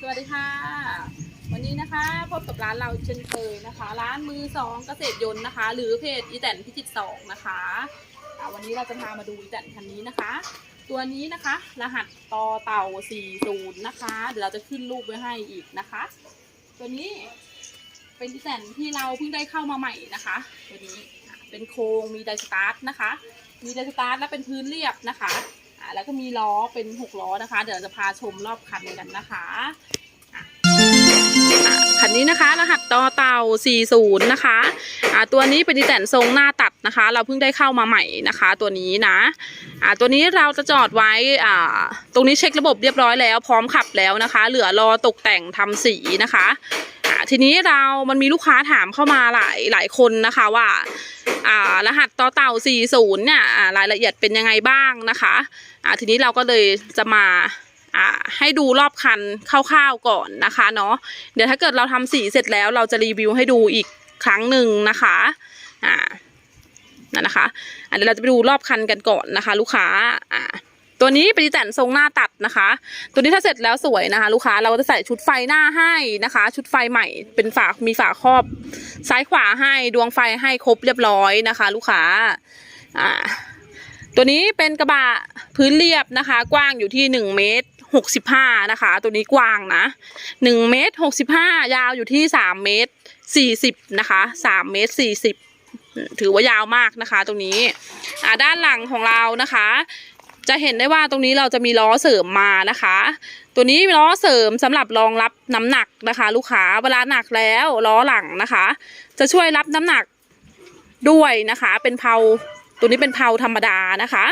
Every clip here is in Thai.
สวัสดีค่ะ วันนี้นะคะพบกับร้านเราเช่นเคยนะคะ ร้านมือสองเกษตรยนต์นะคะ หรือเพจอีแตนพิจิตสองนะคะวันนี้เราจะพามาดูอีแตนคันนี้นะคะ ตัวนี้นะคะ รหัสต่อเต่า40นะคะ เดี๋ยวเราจะขึ้นรูปไว้ให้อีกนะคะ ตัวนี้เป็นอีแตนที่เราเพิ่งได้เข้ามาใหม่นะคะ ตัวนี้เป็นโครงมีไดสตาร์ทนะคะ มีไดสตาร์ทและเป็นพื้นเรียบนะคะ แล้วก็มีล้อเป็นหกล้อนะคะ เดี๋ยวจะพาชมรอบคันกันนะคะคันนี้นะคะ รหัสต่อเต่า 40 นะคะอ่าตัวนี้เป็นดีแตนทรงหน้าตัดนะคะ เราเพิ่งได้เข้ามาใหม่นะคะ ตัวนี้นะอ่าตัวนี้เราจะจอดไว้อ่าตรงนี้เช็คระบบเรียบร้อยแล้ว พร้อมขับแล้วนะคะ เหลือรอตกแต่งทำสีนะคะอ่าทีนี้เรามันมีลูกค้าถามเข้ามาหลายหลายคนนะคะว่า รหัสต่อเต่า 40 เนี่ยรายละเอียดเป็นยังไงบ้างนะคะทีนี้เราก็เลยจะมาให้ดูรอบคันคร่าวๆก่อนนะคะเนาะเดี๋ยวถ้าเกิดเราทำสีเสร็จแล้วเราจะรีวิวให้ดูอีกครั้งหนึ่งนะคะอ่านั่นนะคะเดี๋ยวเราจะไปดูรอบคันกันก่อนนะคะ ลูกค้าอ่า ตัวนี้เป็นแต่นทรงหน้าตัดนะคะ ตัวนี้ถ้าเสร็จแล้วสวยนะคะ ลูกค้าเราจะใส่ชุดไฟหน้าให้นะคะ ชุดไฟใหม่เป็นฝามีฝาครอบ ซ้ายขวาให้ดวงไฟให้ครบเรียบร้อยนะคะ ลูกค้าอ่าตัวนี้เป็นกระบะพื้นเรียบนะคะ กว้างอยู่ที่หนึ่งเมตรหกสิบห้านะคะ ตัวนี้กว้างนะหนึ่งเมตรหกสิบห้ายาวอยู่ที่สามเมตรสี่สิบนะคะสามเมตรสี่สิบถือว่ายาวมากนะคะ ตรงนี้อ่าด้านหลังของเรานะคะ จะเห็นได้ว่าตรงนี้เราจะมีล้อเสริมมานะคะ ตัวนี้ล้อเสริมสำหรับรองรับน้ำหนักนะคะ ลูกค้าเวลาหนักแล้วล้อหลังนะคะ จะช่วยรับน้ำหนักด้วยนะคะ เป็นเพาตัวนี้เป็นเพาธรรมดานะคะ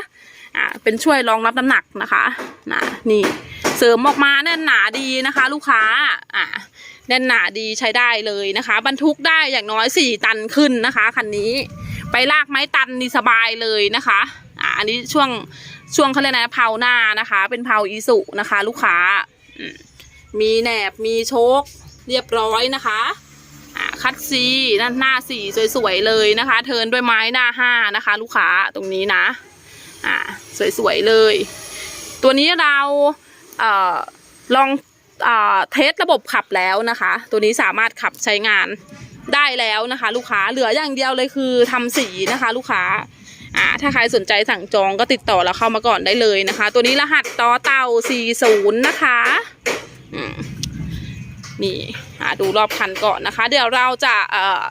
อ่าเป็นช่วยรองรับน้ำหนักนะคะนะนี่เสริมออกมาแน่นหนาดีนะคะ ลูกค้าอ่าแน่นหนาดีใช้ได้เลยนะคะ บรรทุกได้อย่างน้อยสี่ตันขึ้นนะคะคันนี้ ไปลากไม้ตันนี่สบายเลยนะคะอ่าอันนี้ช่วง ช่วงเขาเรียกนะเพาหน้านะคะ เป็นเพาอีสุนะคะ ลูกค้ามีแหนบมีโชคเรียบร้อยนะคะคัดซีด้านหน้าสีสวยๆเลยนะคะ เทินด้วยไม้หน้าห้านะคะ ลูกค้าตรงนี้นะอ่าสวยๆเลย ตัวนี้เราเอ่อลองเอ่อเทสระบบขับแล้วนะคะ ตัวนี้สามารถขับใช้งานได้แล้วนะคะ ลูกค้าเหลืออย่างเดียวเลยคือทำสีนะคะ ลูกค้า อ่าถ้าใครสนใจสั่งจองก็ติดต่อเราเข้ามาก่อนได้เลยนะคะ ตัวนี้รหัสต่อเต่า40 นะคะนี่อ่าดูรอบคันก่อนนะคะ เดี๋ยวเราจะเอ่อ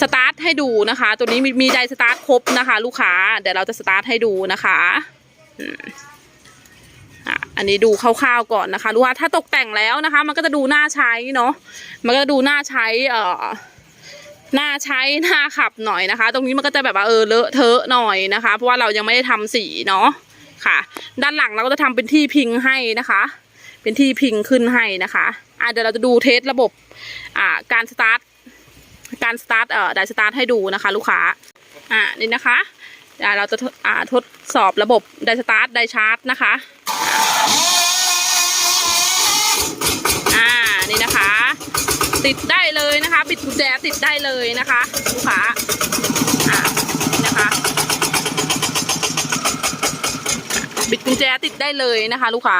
สตาร์ทให้ดูนะคะ ตัวนี้มีมีไดสตาร์ทครบนะคะ ลูกค้าเดี๋ยวเราจะสตาร์ทให้ดูนะคะอันนี้ดูคร่าวๆก่อนนะคะรู้ว่าถ้าตกแต่งแล้วนะคะ มันก็จะดูน่าใช้เนาะมันก็จะดูน่าใช้เอ่อ น่าใช้น่าขับหน่อยนะคะ ตรงนี้มันก็จะแบบว่าเออเลอะเทอะหน่อยนะคะ เพราะว่าเรายังไม่ได้ทำสีเนาะค่ะ ด้านหลังเราก็จะทำเป็นที่พิงให้นะคะ เป็นที่พิงขึ้นให้นะคะอะเดี๋ยวเราจะดูเทสระบบอ่าการสตาร์ทการสตาร์ทเอ่อไดสตาร์ทให้ดูนะคะ ลูกค้าอ่านี่นะคะอ่าเราจะอ่าทดสอบระบบไดสตาร์ทไดชาร์จนะคะอ่านี่นะคะ ติดได้ เลยนะคะปิดกุญแจติดได้เลยนะคะลูกค้าอ่านะคะปิดกุญแจติดได้เลยนะคะ ลูกค้า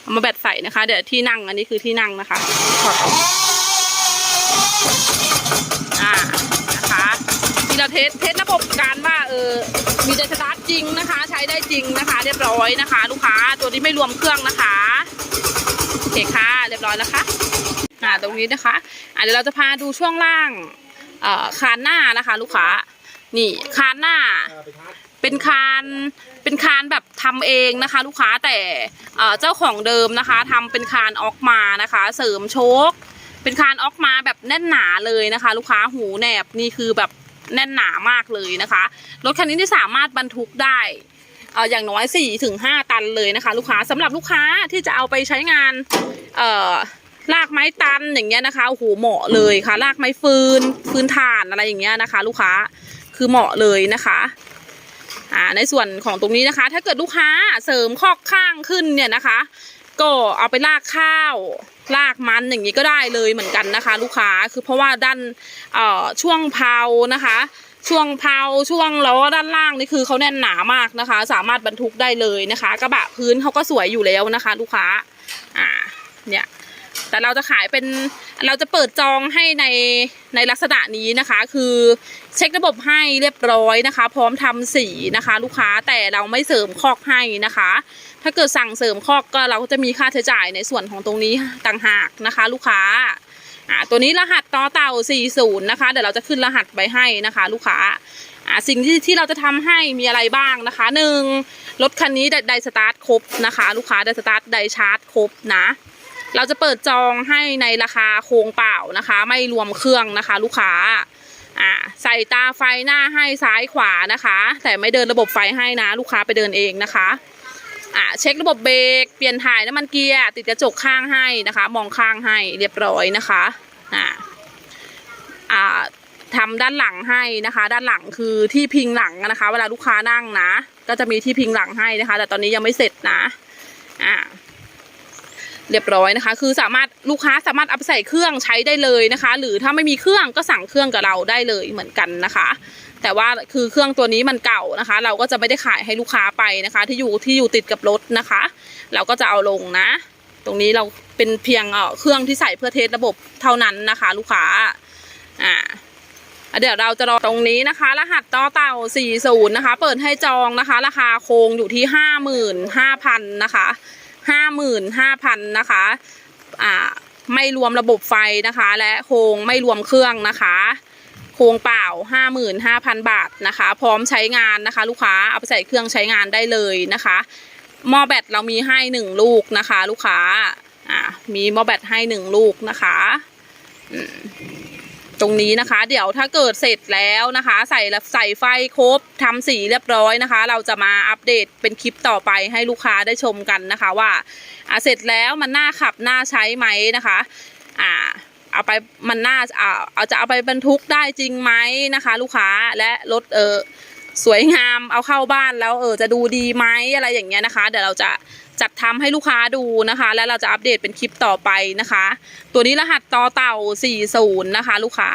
เอามาแบตใส่นะคะ เดี๋ยวที่นั่งอันนี้คือที่นั่งนะคะอ่านะคะที่เราเทสเทสระบบการว่าเออมีไดสตาร์ทจริงนะคะ ใช้ได้จริงนะคะ เรียบร้อยนะคะ ลูกค้าตัวนี้ไม่รวมเครื่องนะคะโอเคค่ะ เรียบร้อยแล้วค่ะ อ่าตรงนี้นะคะอ่าเดี๋ยวเราจะพาดูช่วงล่างเอ่อคานหน้านะคะ ลูกค้านี่คานหน้า เป็นคานเป็นคานแบบทำเองนะคะ ลูกค้าแต่เจ้าของเดิมนะคะทำเป็นคานออกมานะคะ เสริมโชคเป็นคานออกมาแบบแน่นหนาเลยนะคะ ลูกค้าหูแหนบนี่คือแบบแน่นหนามากเลยนะคะรถคันนี้ที่สามารถบรรทุกได้เออย่างน้อย4ถึง5ตันเลยนะคะ ลูกค้าสำหรับลูกค้าที่จะเอาไปใช้งาน ลากไม้ตันอย่างเงี้ยนะคะโอ้โหเหมาะเลยค่ะลากไม้ฟืนฟืนถ่านอะไรอย่างเงี้ยนะคะ ลูกค้าคือเหมาะเลยนะคะอ่าในส่วนของตรงนี้นะคะ ถ้าเกิดลูกค้าเสริมคอกข้างขึ้นเนี่ยนะคะ ก็เอาไปลากข้าวลากมันอย่างนี้ก็ได้เลยเหมือนกันนะคะ ลูกค้าคือเพราะว่าด้านเอ่อช่วงเพานะคะ ช่วงเพาช่วงล้อด้านล่างนี่คือเขาแน่นหนามากนะคะ สามารถบรรทุกได้เลยนะคะ กระบะพื้นเขาก็สวยอยู่แล้วนะคะ ลูกค้าอ่าเนี่ย แต่เราจะขายเป็นเราจะเปิดจองให้ในในลักษณะนี้นะคะ คือเช็คระบบให้เรียบร้อยนะคะ พร้อมทำสีนะคะ ลูกค้าแต่เราไม่เสริมคอกให้นะคะ ถ้าเกิดสั่งเสริมคอกก็เราก็จะมีค่าใช้จ่ายในส่วนของตรงนี้ต่างหากนะคะ ลูกค้าอ่าตัวนี้รหัสต่อเต่า 40 นะคะ เดี๋ยวเราจะขึ้นรหัสไปให้นะคะ ลูกค้าอ่าสิ่งที่ที่เราจะทำให้มีอะไรบ้างนะคะหนึ่งรถคันนี้ไดไดสตาร์ทครบนะคะ ลูกค้าไดสตาร์ทไดชาร์จครบนะ เราจะเปิดจองให้ในราคาโครงเปล่านะคะ ไม่รวมเครื่องนะคะ ลูกค้าอ่าใส่ตาไฟหน้าให้ซ้ายขวานะคะ แต่ไม่เดินระบบไฟให้นะ ลูกค้าไปเดินเองนะคะอ่าเช็คระบบเบรกเปลี่ยนถ่ายน้ำมันเกียร์ติดกระจกข้างให้นะคะ มองข้างให้เรียบร้อยนะคะอ่าอ่าทำด้านหลังให้นะคะ ด้านหลังคือที่พิงหลังนะคะ เวลาลูกค้านั่งนะ ก็จะมีที่พิงหลังให้นะคะ แต่ตอนนี้ยังไม่เสร็จนะอ่า เรียบร้อยนะคะ คือสามารถลูกค้าสามารถเอาไปใส่เครื่องใช้ได้เลยนะคะ หรือถ้าไม่มีเครื่องก็สั่งเครื่องกับเราได้เลยเหมือนกันนะคะ แต่ว่าคือเครื่องตัวนี้มันเก่านะคะ เราก็จะไม่ได้ขายให้ลูกค้าไปนะคะ ที่อยู่ที่อยู่ติดกับรถนะคะ เราก็จะเอาลงนะ ตรงนี้เราเป็นเพียงเออเครื่องที่ใส่เพื่อเทสระบบเท่านั้นนะคะ ลูกค้าอ่าเดี๋ยวเราจะรอตรงนี้นะคะ รหัสต่อเต่า 40 นะคะ เปิดให้จองนะคะ ราคาโคงอยู่ที่ 55,000 นะคะ ห้าหมื่นห้าพันนะคะอ่าไม่รวมระบบไฟนะคะ และโครงไม่รวมเครื่องนะคะ โครงเปล่าห้าหมื่นห้าพันบาทนะคะ พร้อมใช้งานนะคะ ลูกค้าเอาไปใส่เครื่องใช้งานได้เลยนะคะหม้อแบตเรามีให้หนึ่งลูกนะคะ ลูกค้าอ่ามีหม้อแบตให้หนึ่งลูกนะคะอืม ตรงนี้นะคะ เดี๋ยวถ้าเกิดเสร็จแล้วนะคะ ใส่ใส่ไฟครบทำสีเรียบร้อยนะคะ เราจะมาอัปเดตเป็นคลิปต่อไปให้ลูกค้าได้ชมกันนะคะว่าอ่าเสร็จแล้วมันน่าขับน่าใช้ไหมนะคะอ่าเอาไปมันน่าอ่าเอาจะเอาไปบรรทุกได้จริงไหมนะคะ ลูกค้าและรถเออ สวยงามเอาเข้าบ้านแล้วเออจะดูดีไหมอะไรอย่างเงี้ยนะคะ เดี๋ยวเราจะจัดทำให้ลูกค้าดูนะคะ แล้วเราจะอัปเดตเป็นคลิปต่อไปนะคะ ตัวนี้รหัสต่อเต่า 40 นะคะ ลูกค้า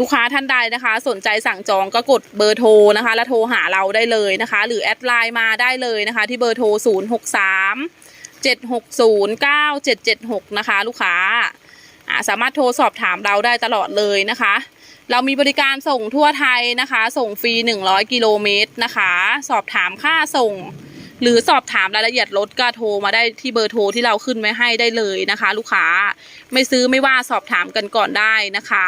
ลูกค้าท่านใดนะคะ สนใจสั่งจองก็กดเบอร์โทรนะคะ แล้วโทรหาเราได้เลยนะคะ หรือแอดไลน์มาได้เลยนะคะ ที่เบอร์โทร 0 6 3 7 6 0 9 7 7 6 นะคะ ลูกค้า สามารถโทรสอบถามเราได้ตลอดเลยนะคะ เรามีบริการส่งทั่วไทยนะคะ ส่งฟรี 100 กิโลเมตรนะคะ สอบถามค่าส่ง หรือสอบถามรายละเอียดรถก็โทรมาได้ที่เบอร์โทรที่เราขึ้นไว้ให้ได้เลยนะคะ ลูกค้าไม่ซื้อไม่ว่าสอบถามกันก่อนได้นะคะ